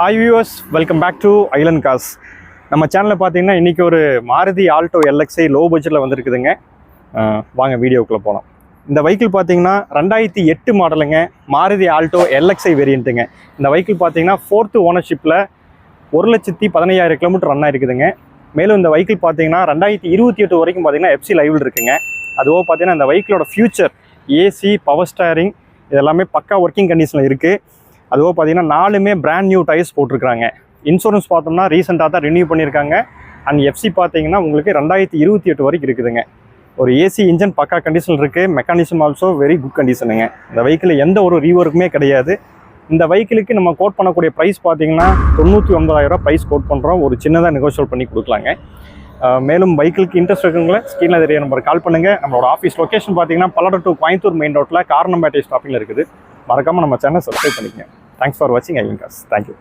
Hi viewers welcome back to island cars நம்ம சேனலில் பார்த்தீங்கன்னா இன்றைக்கி ஒரு மாருதி ஆல்டோ எல்எக்ஸ்ஐ லோ பட்ஜெட்டில் வந்திருக்குதுங்க. வாங்க வீடியோக்குள்ளே போகலாம் இந்த வெஹிக்கிள் பார்த்தீங்கன்னா ரெண்டாயிரத்தி எட்டு மாடலுங்க மாருதி ஆல்டோ எல்எக்ஸ்ஐ வேரியண்ட்டுங்க இந்த வெஹிக்கிள் பார்த்தீங்கன்னா ஃபோர்த்து ஓனர்ஷிப்பில் ஒரு லட்சத்தி பதினையாயிரம் கிலோமீட்டர் ரன் ஆயிருக்குதுங்க. மேலும் இந்த வெஹிக்கிள் பார்த்தீங்கன்னா ரெண்டாயிரத்தி இருபத்தி எட்டு வரைக்கும் பார்த்தீங்கன்னா எஃப்சி லைவில் இருக்குங்க. அதுவோ பார்த்தீங்கன்னா இந்த வெஹிக்கிளோட ஃபியூச்சர் ஏசி பவர் ஸ்டேரிங் இதெல்லாமே பக்கா ஒர்க்கிங் கண்டிஷனில் இருக்குது அதுவோ பார்த்தீங்கன்னா நாலுமே பிராண்ட் நியூ டயர்ஸ் போட்டிருக்காங்க இன்சூரன்ஸ் பார்த்தோம்னா ரீசெண்டாக தான் ரினியூ பண்ணியிருக்காங்க. அண்ட் எஃப்சி பார்த்தீங்கன்னா உங்களுக்கு ரெண்டாயிரத்தி இருபத்தி எட்டு வரைக்கும் இருக்குதுங்க. ஒரு ஏசி இன்ஜின் பக்கா கண்டிஷன் இருக்குது மெக்கானிசம் ஆல்சோ வெரி குட் கண்டிஷனுங்க இந்த வெஹிக்கிள் எந்த ஒரு ரீவொர்க்குமே கிடையாது. இந்த வெஹிக்கிளுக்கு நம்ம கோட் பண்ணக்கூடிய ப்ரைஸ் பார்த்தீங்கன்னா தொண்ணூற்றி ஒன்பதாயிரம் ப்ரைஸ் கோட் பண்ணுறோம் ஒரு சின்னதாக நெகோஷியல் பண்ணி கொடுக்கலாங்க. மேலும் வெஹிக்கிளுக்கு இன்ட்ரெஸ்ட் இருக்குங்களா ஸ்க்ரீனில் தெரிய நம்பர் கால் பண்ணுங்கள் நம்மளோட ஆஃபீஸ் லொக்கேஷன் பார்த்தீங்கன்னா பல்லடம் டு கோயம்புத்தூர் மெயின் ரோட்டில் காரணம்பேட்டை ஸ்டாப்பிங்கில் இருக்குது. மறக்காமல் நம்ம சேனல் சப்ஸ்கிரைப் பண்ணிக்கங்க. தேங்க்ஸ் ஃபார் வாட்சிங் ஐ காஸ் தேங்க்யூ